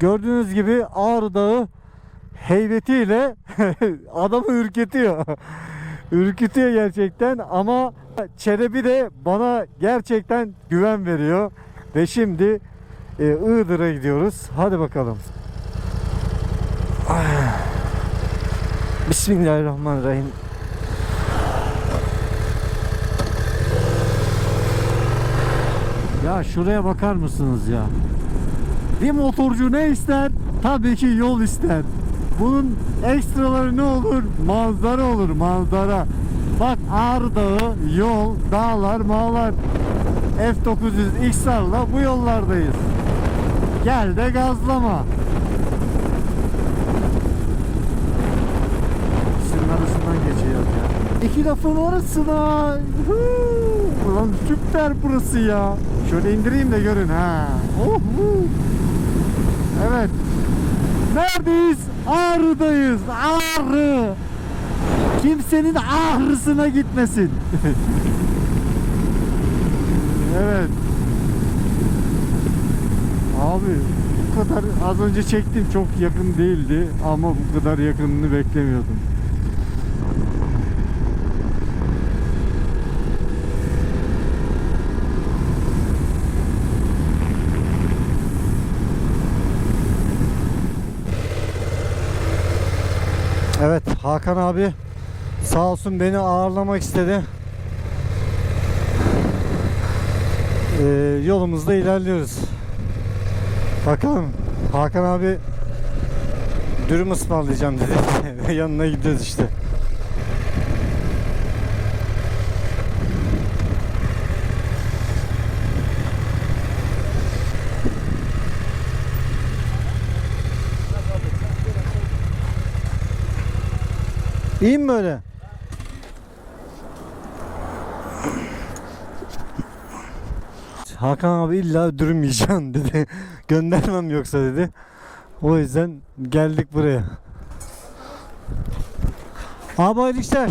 Gördüğünüz gibi Ağrı Dağı heybetiyle adamı ürkütüyor. ürkütüyor gerçekten ama Çelebi de bana gerçekten güven veriyor. Ve şimdi e, Iğdır'a gidiyoruz. Hadi bakalım. Ah. Bismillahirrahmanirrahim. Ya şuraya bakar mısınız ya? Bir motorcu ne ister? Tabii ki yol ister. Bunun ekstraları ne olur? Manzara olur, manzara. Bak Ağrı Dağı, yol, dağlar, mağlar. F900 XR'la bu yollardayız. Gel de gazlama. İkisinin arasından geçiyor ya. İki lafın arasına. Ulan süper burası ya. Şöyle indireyim de görün ha. Oh, huu. Evet. Neredeyiz? Ağrı'dayız. Ağrı. Kimsenin ağrısına gitmesin. evet. Abi bu kadar az önce çektim çok yakın değildi ama bu kadar yakınını beklemiyordum. Evet Hakan abi sağ olsun beni ağırlamak istedi. Ee, yolumuzda ilerliyoruz. Bakalım Hakan abi dürüm ısmarlayacağım dedi. Yanına gidiyoruz işte. İyi mi böyle? Hakan abi illa dürüm dedi. Göndermem yoksa dedi. O yüzden geldik buraya. Abi hayırlı işler.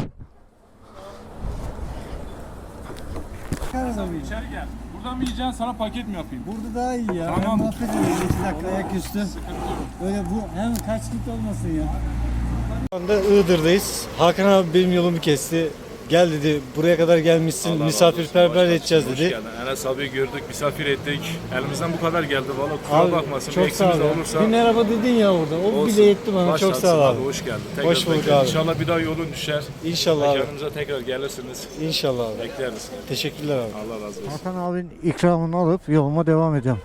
İçeri gel. Buradan mı yiyeceksin sana paket mi yapayım? Burada daha iyi ya. Tamam. Hem muhabbet 2 dakika ayaküstü. Sıkıntı yok. Öyle bu hem kaç git olmasın ya. Şu anda Iğdır'dayız. Hakan abi benim yolumu kesti. Gel dedi buraya kadar gelmişsin Allah misafirperver edeceğiz dedi. Hoş geldin. Enes abi gördük, misafir ettik. Elimizden bu kadar geldi valla kusura Abi bakmasın. çok sağ ol. ya. olursa Bir merhaba dedin ya orada. O olsun. bile yetti bana. Baş çok sağ ol abi. Hoş geldin. Tekrar Hoş bulduk bekleriz. abi. İnşallah bir daha yolun düşer. İnşallah abi. Mekanımıza tekrar gelirsiniz. İnşallah abi. Bekleriz. Teşekkürler abi. Allah razı olsun. Hakan abinin ikramını alıp yoluma devam ediyorum.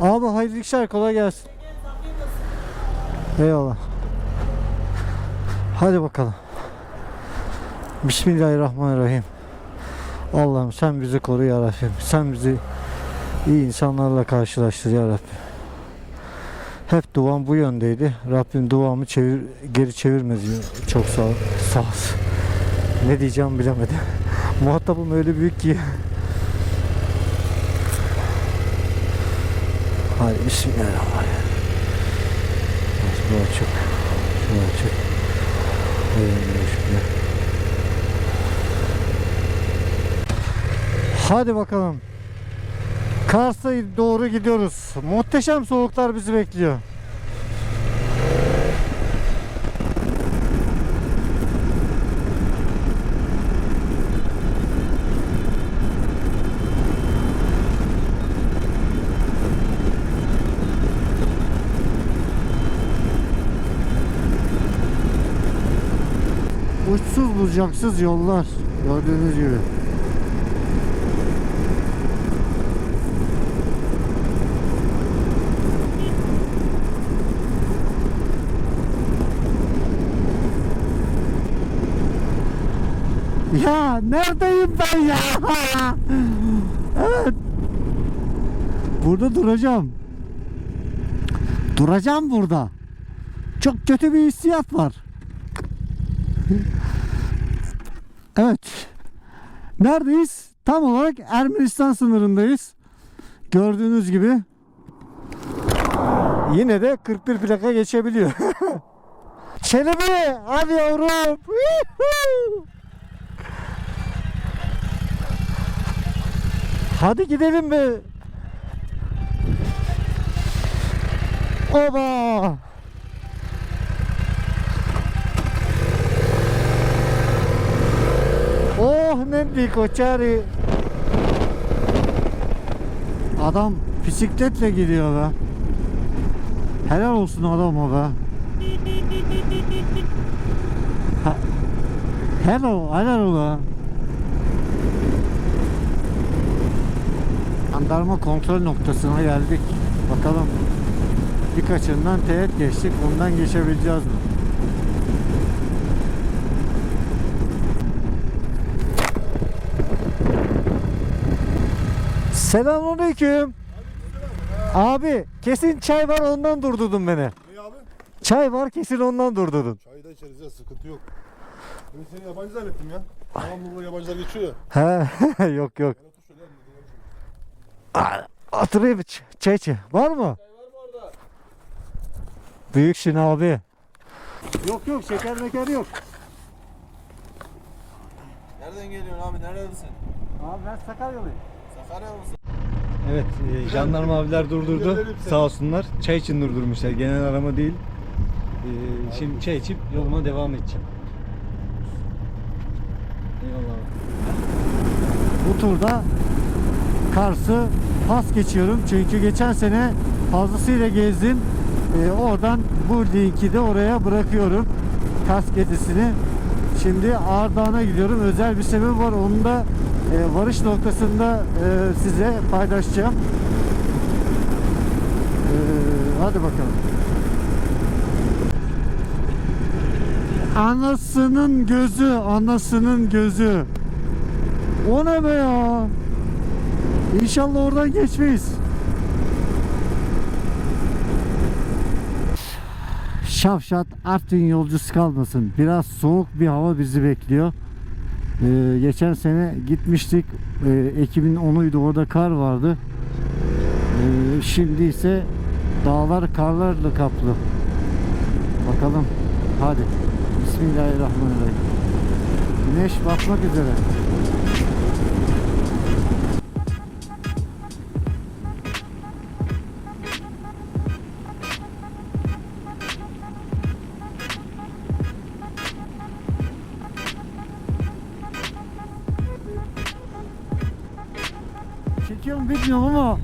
Abi hayırlı işler kolay gelsin. Eyvallah. Hadi bakalım. Bismillahirrahmanirrahim. Allah'ım sen bizi koru ya Rabbim. Sen bizi iyi insanlarla karşılaştır ya Rabbim. Hep duam bu yöndeydi. Rabbim duamı çevir, geri çevirmez. Çok sağ. Sağ olsun. Ne diyeceğimi bilemedim. Muhatabım öyle büyük ki. Hadi bismillahirrahmanirrahim. Bu açık. Şu açık. Şimdi. Hadi bakalım. Kars'a doğru gidiyoruz. Muhteşem soğuklar bizi bekliyor. Uçsuz bucaksız yollar gördüğünüz gibi. Ya neredeyim ben ya? evet. Burada duracağım. Duracağım burada. Çok kötü bir hissiyat var. Evet. Neredeyiz? Tam olarak Ermenistan sınırındayız. Gördüğünüz gibi. Yine de 41 plaka geçebiliyor. Çelebi hadi yavrum. Hadi gidelim be. Oba! Oh ne koçari. Adam bisikletle gidiyor be. Helal olsun adama be. Ha- Hello, helal ola. Jandarma kontrol noktasına geldik. Bakalım birkaçından teğet geçtik. Ondan geçebileceğiz mi? Selamünaleyküm. Abi kesin çay var ondan durdurdun beni. Ne abi? Çay var kesin ondan durdurdun. Çayı da içeriz ya sıkıntı yok. Ben seni yabancı zannettim ya. Devamlı burada yabancılar geçiyor ya. He yok yok. Ben otur şöyle yanına, dinleyelim. Aa, Oturayım ç- çay. Var mı? Büyüksün abi. Yok yok şeker meker yok. Nereden geliyorsun abi? Neredesin? Abi ben Sakaryalıyım. Sakarya mısın? Evet, e, jandarma abiler durdurdu. Sağ olsunlar. Çay için durdurmuşlar. Genel arama değil. E, şimdi çay içip yoluma devam edeceğim. Eyvallah. Bu turda Kars'ı pas geçiyorum. Çünkü geçen sene fazlasıyla gezdim. Ee, oradan bu linki de oraya bırakıyorum. Kars gezisini. Şimdi Ağırdağ'a gidiyorum. Özel bir sebep var. Onu da e, varış noktasında e, size paylaşacağım. Ee, hadi bakalım. Anasının gözü, anasının gözü. O ne be ya? İnşallah oradan geçmeyiz. Şavşat Artvin yolcusu kalmasın. Biraz soğuk bir hava bizi bekliyor. Ee, geçen sene gitmiştik. Ee, Ekim'in 10'uydu. Orada kar vardı. Ee, şimdi ise dağlar karlarla kaplı. Bakalım. Hadi. Bismillahirrahmanirrahim. Güneş batmak üzere. Bilmiyorum ama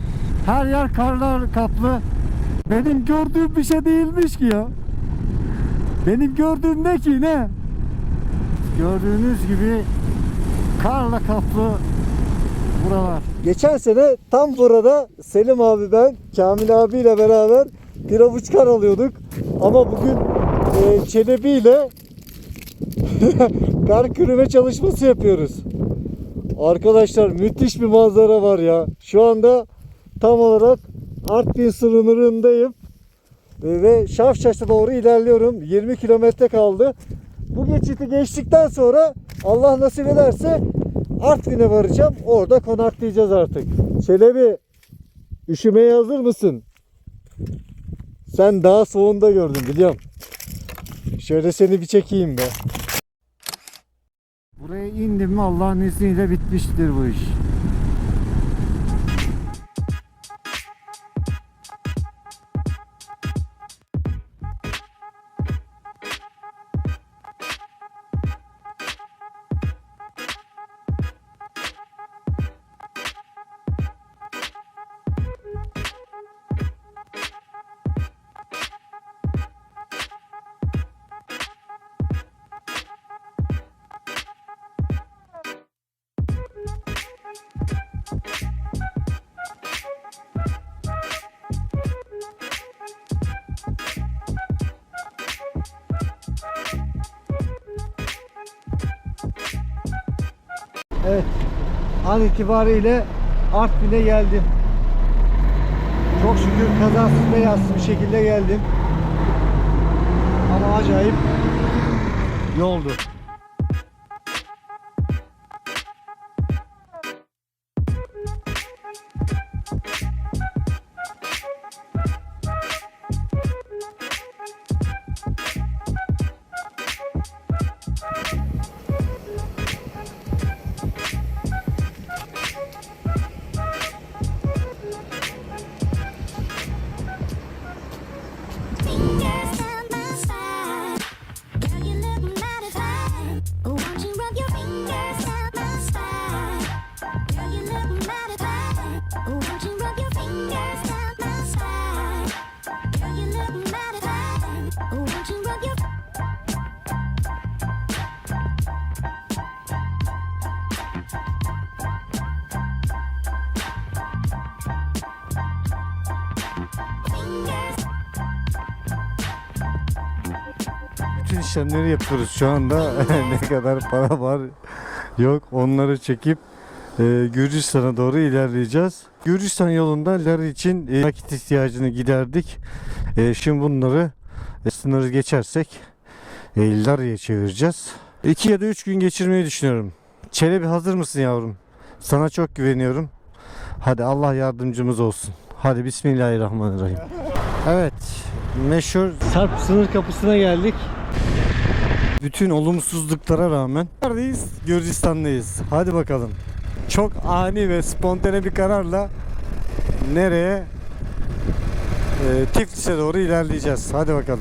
her yer karlar kaplı. Benim gördüğüm bir şey değilmiş ki ya. Benim gördüğüm ne ki ne? Gördüğünüz gibi karla kaplı buralar. Geçen sene tam burada Selim abi ben Kamil abiyle beraber bir avuç kar alıyorduk. Ama bugün e, Çelebi ile kar kürüme çalışması yapıyoruz. Arkadaşlar müthiş bir manzara var ya. Şu anda tam olarak Artvin sınırındayım. Ve, Şafşaş'a doğru ilerliyorum. 20 kilometre kaldı. Bu geçiti geçtikten sonra Allah nasip ederse Artvin'e varacağım. Orada konaklayacağız artık. Çelebi üşümeye hazır mısın? Sen daha soğunda gördün biliyorum. Şöyle seni bir çekeyim be. Buraya indim mi Allah'ın izniyle bitmiştir bu iş. Evet. An itibariyle Artvin'e geldim. Çok şükür kazasız beyazsız bir şekilde geldim. Ama acayip yoldu. Bütün işlemleri yapıyoruz şu anda ne kadar para var yok onları çekip e, Gürcistan'a doğru ilerleyeceğiz. Gürcistan yolunda Larry için e, nakit ihtiyacını giderdik. E, şimdi bunları sınırı geçersek e, Lari'ye çevireceğiz. 2 ya da 3 gün geçirmeyi düşünüyorum. Çelebi hazır mısın yavrum? Sana çok güveniyorum. Hadi Allah yardımcımız olsun. Hadi Bismillahirrahmanirrahim. Evet, meşhur Sarp sınır kapısına geldik. Bütün olumsuzluklara rağmen neredeyiz? Gürcistan'dayız. Hadi bakalım. Çok ani ve spontane bir kararla nereye? Ee, Tiflis'e doğru ilerleyeceğiz. Hadi bakalım.